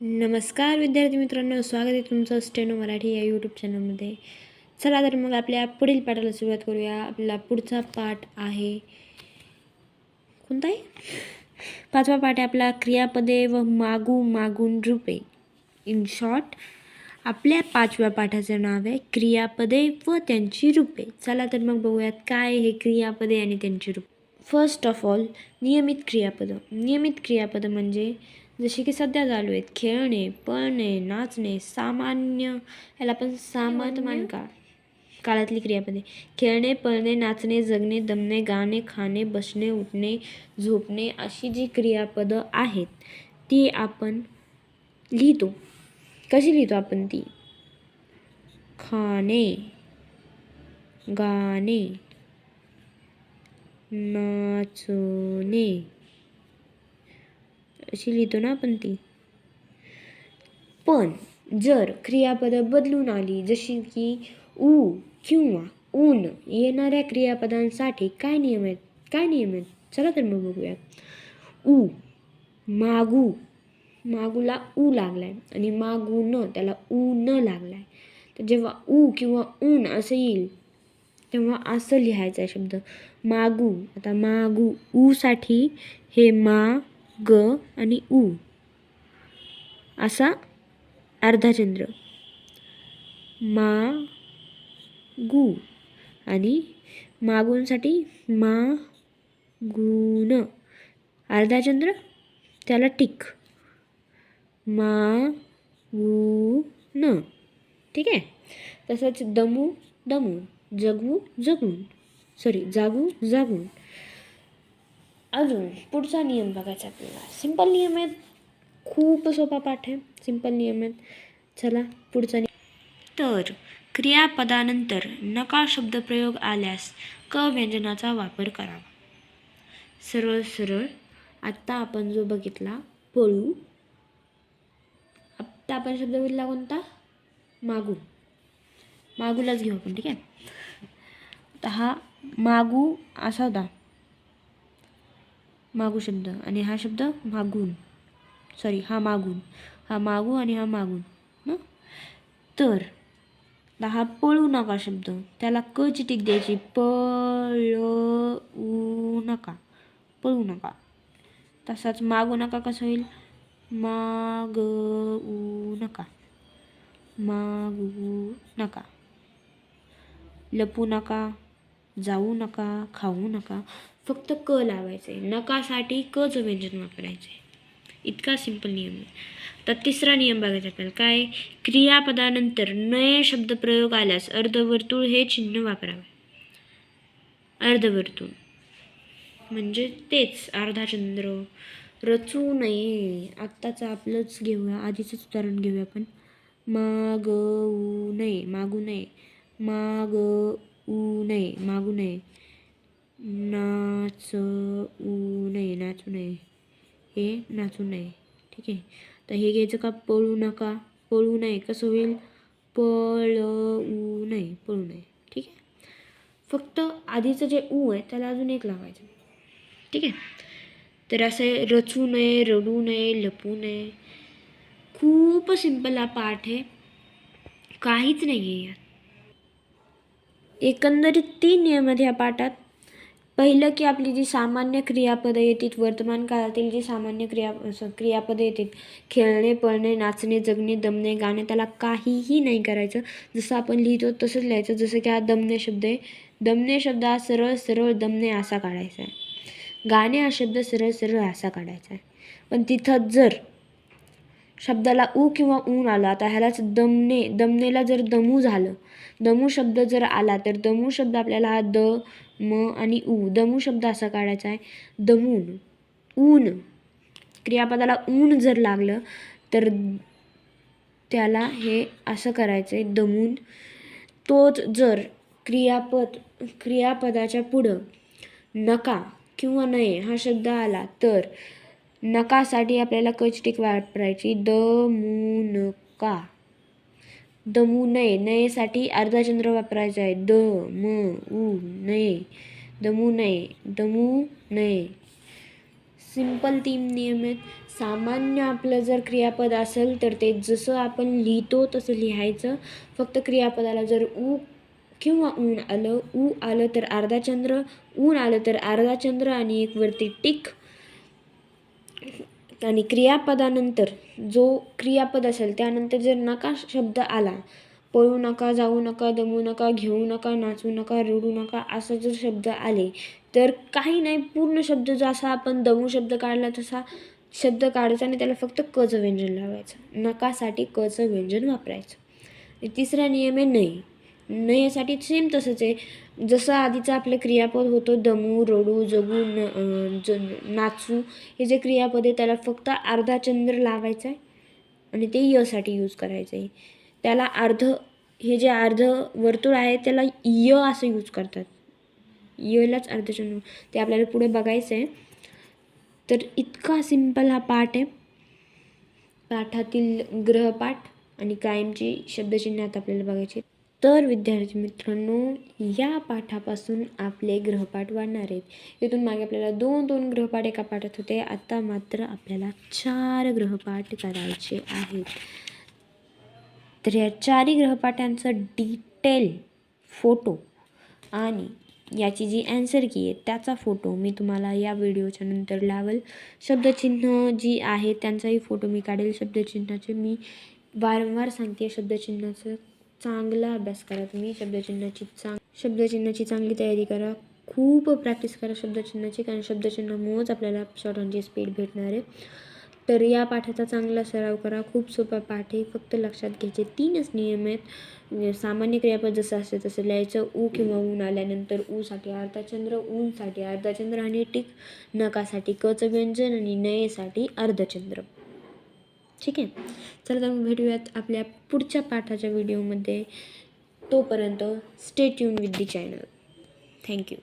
नमस्कार विद्यार्थी मित्रांनो स्वागत आहे तुमचं स्टेनो मराठी या यूट्यूब चॅनलमध्ये चला तर मग आपल्या पुढील पाठाला सुरुवात करूया. आपला पुढचा पाठ आहे कोणता आहे? पाचवा पाठ आहे आपला क्रियापदे व मागू मागून रूपे. इन शॉर्ट आपल्या पाचव्या पाठाचं नाव आहे क्रियापदे व त्यांची रूपे. चला तर मग बघूयात काय हे क्रियापदे आणि त्यांची रूपे. फर्स्ट ऑफ ऑल नियमित क्रियापदं. नियमित क्रियापदं म्हणजे जसे की सध्या चालू आहेत. खेळणे पळणे नाचणे सामान्य याला आपण सामान्य काळ काळातली क्रियापदे. खेळणे पळणे नाचणे जगणे दमणे गाणे खाणे बसणे उठणे झोपणे अशी जी क्रियापदं आहेत ती आपण लिहितो. कशी लिहितो आपण ती? खाणे गाणे नाचणे. अशी लिहितो ना आपण ती. पण जर क्रियापदं बदलून आली जशी की ऊ किंवा ऊन येणाऱ्या क्रियापदांसाठी काय नियम आहेत? काय नियम आहेत? चला तर मग बघूया ऊ मागू मागूला ऊ लागलाय आणि मागून त्याला ऊ न लागलाय. तर जेव्हा ऊ किंवा ऊन असं येईल तेव्हा असं लिहायचं आहे शब्द. मागू आता मागू ऊसाठी हे मा ग आणि उ. असा अर्धा चंद्र मा गु. आणि मागूनसाठी मा गुण. अर्धाचंद्र? त्याला टिक. मा गु न ठीक आहे? तसंच दमू दमून जगू जगून. सॉरी जागू जागून. अजून पुढचा नियम बघायचा आपल्याला. सिंपल नियम आहेत. खूप सोपा पाठ आहे. सिंपल नियम आहेत. चला पुढचा नियम. तर क्रियापदानंतर नकार शब्दप्रयोग आल्यास क व्यंजनाचा वापर करावा. सरळ सरळ. आत्ता आपण जो बघितला पळू. आत्ता आपण शब्द बघितला कोणता? मागू. मागूलाच घेऊ आपण ठीक आहे? तर हा मागू असा होता. मागू शब्द आणि हा शब्द मागून. सॉरी हा मागून. हा मागू आणि हा मागून हां? तर हा पळू नका शब्द. त्याला क ची टिक द्यायची. पळू नका. पळू नका. तसाच मागू नका कसं होईल? मागू नका. मागू नका. लपू नका. जाऊ नका खाऊ नका. फक्त क लावायचे. नकासाठी कचं व्यंजन वापरायचे. इतका सिंपल नियम आहे. तर तिसरा नियम बघायचा आपल्याला काय? क्रियापदानंतर नये शब्द प्रयोग आल्यास अर्धवर्तुळ हे चिन्ह वापरावे. अर्धवर्तुळ. म्हणजे तेच. अर्धाचंद्र रचू नये. आत्ताचं आपलंच घेऊया. आधीचंच उदाहरण घेऊया आपण. मागवू नये. मागू नये. ऊ नये मागू नये. नाचवू नये नाचू नये. हे नाचू नये ठीक आहे. तर हे घ्यायचं का? पळू नका. पळू नये कसं होईल? पळवू नये पळू नये ठीक आहे. फक्त आधीचं जे ऊ आहे त्याला अजून एक लावायचं. ठीक आहे. तर असं रचू नये रडू नये लपू नये. खूप सिंपल हा पाठ आहे. काहीच नाही आहे यात. एकंदरीत तीन नियम आहेत ह्या पाठात. पहिलं की आपली जी सामान्य क्रियापदं येतात वर्तमान काळातील जी सामान्य क्रिया क्रियापदं येतात खेळणे पळणे नाचणे जगणे दमणे गाणे त्याला काहीही नाही करायचं. जसं आपण लिहितो तसंच लिहायचं. जसं की हा दमणे शब्द आहे. दमणे शब्द हा सरळ सरळ दमणे असा काढायचा आहे. गाणे हा शब्द सरळ सरळ असा काढायचा आहे. पण तिथं जर शब्दाला ऊ किंवा ऊन आला आता ह्यालाच दमणे दमनेला जर दमू झालं दमू शब्द जर आला तर दमू शब्द आपल्याला हा द म आणि ऊ दमू शब्द असा काढायचा आहे दमून ऊन. क्रियापदाला ऊन जर लागलं तर त्याला हे असं करायचं आहे दमून. तोच जर क्रियापद क्रियापदाच्या पुढं नका किंवा नये हा शब्द आला तर नकासाठी आपल्याला कचटीक वापरायची. द मू नका दमू नये नयेसाठी अर्धाचंद्र वापरायचा आहे. द म ऊ नये दमू नये दमू नये सिंपल तीन नियम आहेत. सामान्य आपलं जर क्रियापद असेल तर ते जसं आपण लिहितो तसं लिहायचं. फक्त क्रियापदाला जर ऊ किंवा ऊन आलं ऊ आलं तर अर्धा चंद्र ऊन आलं तर अर्धा चंद्र आणि एक वरती टिक. आणि क्रियापदानंतर जो क्रियापद असेल त्यानंतर जर नका शब्द आला पळू नका जाऊ नका दमू नका घेऊ नका नाचू नका रडू नका असं जर शब्द आले तर काही नाही पूर्ण शब्द जसा आपण दमू शब्द काढला तसा शब्द काढायचा आणि त्याला फक्त कचं व्यंजन लावायचं. नकासाठी कचं व्यंजन वापरायचं. तिसरा नियम आहे न यासाठी सेम तसंच आहे. जसं आधीचं आपलं क्रियापद होतं दमू रडू जगू न ज नाचू हे जे क्रियापद आहे त्याला फक्त अर्धा चंद्र लावायचा आहे आणि ते यसाठी यूज करायचं आहे. त्याला अर्ध हे जे अर्ध वर्तुळ आहे त्याला य असं यूज करतात. यलाच अर्धचंद्र ते आपल्याला पुढे बघायचं आहे तर इतका सिंपल हा पाठ आहे. पाठातील ग्रहपाठ आणि कायमची शब्दचिन्ह आता आपल्याला बघायचे तर विद्यार्थी मित्रांनो या पाठापासून आपले ग्रहपाठ वाढणार आहेत. इथून मागे आपल्याला दोन दोन ग्रहपाठ एका पाठात होते. आता मात्र आपल्याला चार ग्रहपाठ करायचे आहेत. तर या चारही ग्रहपाठांचं डिटेल फोटो आणि याची जी ॲन्सर की आहे त्याचा फोटो मी तुम्हाला या व्हिडिओच्या नंतर लावेल. शब्दचिन्ह जी आहे त्यांचाही फोटो मी काढेल. शब्दचिन्हाचे मी वारंवार सांगते. शब्दचिन्हाचं चांगला अभ्यास करा तुम्ही शब्दचिन्हाची चांग शब्दचिन्हाची चांगली तयारी करा. खूप प्रॅक्टिस करा शब्दचिन्हाची कारण शब्दचिन्हामुळेच आपल्याला शॉर्टांची स्पीड भेटणार आहे. तर या पाठाचा चांगला सराव करा. खूप सोपा पाठ आहे. फक्त लक्षात घ्यायचे तीनच नियम आहेत. म्हणजे सामान्य क्रियापद जसं असतं तसं लिहायचं. ऊ किंवा ऊन आल्यानंतर ऊसाठी अर्धाचंद्र ऊनसाठी अर्धाचंद्र आणि टिक नकासाठी कचं व्यंजन आणि नयेसाठी अर्धचंद्र. ठीक आहे? चला तर मग भेटूयात आपल्या पुढच्या पाठाच्या व्हिडिओमध्ये तोपर्यंत stay tune with the channel thank you